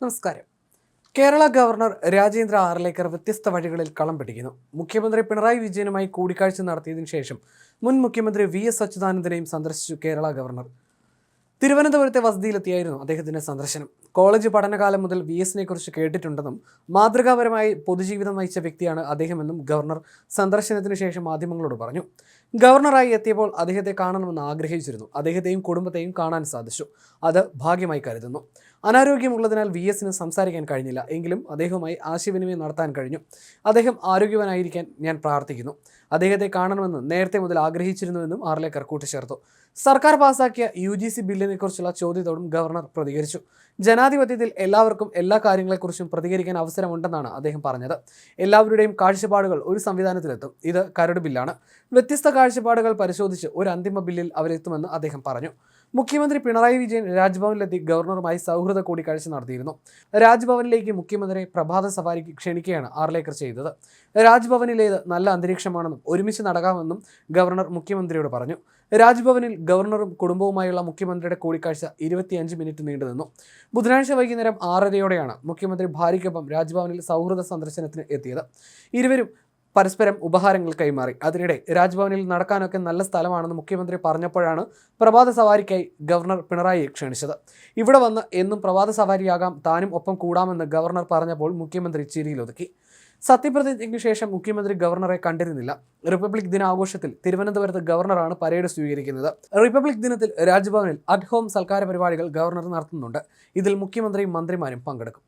നമസ്കാരം. കേരള ഗവർണർ രാജേന്ദ്ര ആർലേക്കർ വ്യത്യസ്ത വഴികളിൽ കളം പിടിക്കുന്നു. മുഖ്യമന്ത്രി പിണറായി വിജയനുമായി കൂടിക്കാഴ്ച നടത്തിയതിനു ശേഷം മുൻ മുഖ്യമന്ത്രി വി എസ് അച്യുതാനന്ദനെയും സന്ദർശിച്ചു കേരള ഗവർണർ. തിരുവനന്തപുരത്തെ വസതിയിലെത്തിയായിരുന്നു അദ്ദേഹത്തിന്റെ സന്ദർശനം. കോളേജ് പഠനകാലം മുതൽ വി എസിനെ കുറിച്ച് കേട്ടിട്ടുണ്ടെന്നും മാതൃകാപരമായി പൊതുജീവിതം നയിച്ച വ്യക്തിയാണ് അദ്ദേഹമെന്നും ഗവർണർ സന്ദർശനത്തിന് ശേഷം മാധ്യമങ്ങളോട് പറഞ്ഞു. ഗവർണറായി എത്തിയപ്പോൾ അദ്ദേഹത്തെ കാണണമെന്ന് ആഗ്രഹിച്ചിരുന്നു. അദ്ദേഹത്തെയും കുടുംബത്തെയും കാണാൻ സാധിച്ചു. അത് ഭാഗ്യമായി കരുതുന്നു. അനാരോഗ്യമുള്ളതിനാൽ വി എസിന് സംസാരിക്കാൻ കഴിഞ്ഞില്ല. എങ്കിലും അദ്ദേഹവുമായി ആശയവിനിമയം നടത്താൻ കഴിഞ്ഞു. അദ്ദേഹം ആരോഗ്യവാനായിരിക്കാൻ ഞാൻ പ്രാർത്ഥിക്കുന്നു. അദ്ദേഹത്തെ കാണണമെന്ന് നേരത്തെ മുതൽ ആഗ്രഹിച്ചിരുന്നുവെന്നും ആർലേക്കർ കൂട്ടിച്ചേർത്തു. സർക്കാർ പാസാക്കിയ യു ജി സി ബില്ലിനെ കുറിച്ചുള്ള ചോദ്യത്തോടും ഗവർണർ പ്രതികരിച്ചു. ജനാധിപത്യത്തിൽ എല്ലാവർക്കും എല്ലാ കാര്യങ്ങളെക്കുറിച്ചും പ്രതികരിക്കാൻ അവസരമുണ്ടെന്നാണ് അദ്ദേഹം പറഞ്ഞത്. എല്ലാവരുടെയും കാഴ്ചപ്പാടുകൾ ഒരു സംവിധാനത്തിലെത്തും. ഇത് കരട് ബില്ലാണ്. വ്യത്യസ്ത കാഴ്ചപ്പാടുകൾ പരിശോധിച്ച് ഒരു അന്തിമ ബില്ലിൽ അവരെത്തുമെന്ന് അദ്ദേഹം പറഞ്ഞു. മുഖ്യമന്ത്രി പിണറായി വിജയൻ രാജ്ഭവനിലെത്തി ഗവർണറുമായി സൗഹൃദ കൂടിക്കാഴ്ച നടത്തിയിരുന്നു. രാജ്ഭവനിലേക്ക് മുഖ്യമന്ത്രി പ്രഭാത സവാരിക്ക് ക്ഷണിക്കുകയാണ് ആർലേക്കർ ചെയ്തത്. രാജ്ഭവനിലേത് നല്ല അന്തരീക്ഷമാണെന്നും ഒരുമിച്ച് നടക്കാമെന്നും ഗവർണർ മുഖ്യമന്ത്രിയോട് പറഞ്ഞു. രാജ്ഭവനിൽ ഗവർണറും കുടുംബവുമായുള്ള മുഖ്യമന്ത്രിയുടെ കൂടിക്കാഴ്ച ഇരുപത്തിയഞ്ച് മിനിറ്റ് നീണ്ടുനിന്നു ബുധനാഴ്ച വൈകുന്നേരം ആറരയോടെയാണ് മുഖ്യമന്ത്രി ഭാര്യയ്ക്കൊപ്പം രാജ്ഭവനിൽ സൗഹൃദ സന്ദർശനത്തിന് എത്തിയത്. ഇരുവരും പരസ്പരം ഉപഹാരങ്ങൾ കൈമാറി. അതിനിടെ രാജ്ഭവനിൽ നടക്കാനൊക്കെ നല്ല സ്ഥലമാണെന്ന് മുഖ്യമന്ത്രി പറഞ്ഞപ്പോഴാണ് പ്രഭാത സവാരിക്കായി ഗവർണർ പിണറായിയെ ക്ഷണിച്ചത്. ഇവിടെ വന്ന് എന്നും പ്രഭാത സവാരിയാകാം താനും ഒപ്പം കൂടാമെന്ന് ഗവർണർ പറഞ്ഞപ്പോൾ മുഖ്യമന്ത്രി ചിരിയിലൊതുക്കി. സത്യപ്രതിജ്ഞയ്ക്ക് ശേഷം മുഖ്യമന്ത്രി ഗവർണറെ കണ്ടിരുന്നില്ല. റിപ്പബ്ലിക് ദിനാഘോഷത്തിൽ തിരുവനന്തപുരത്ത് ഗവർണറാണ് പരേഡ് സ്വീകരിക്കുന്നത്. റിപ്പബ്ലിക് ദിനത്തിൽ രാജ്ഭവനിൽ അറ്റ് ഹോം സൽക്കാര പരിപാടികൾ ഗവർണർ നടത്തുന്നുണ്ട്. ഇതിൽ മുഖ്യമന്ത്രിയും മന്ത്രിമാരും പങ്കെടുക്കും.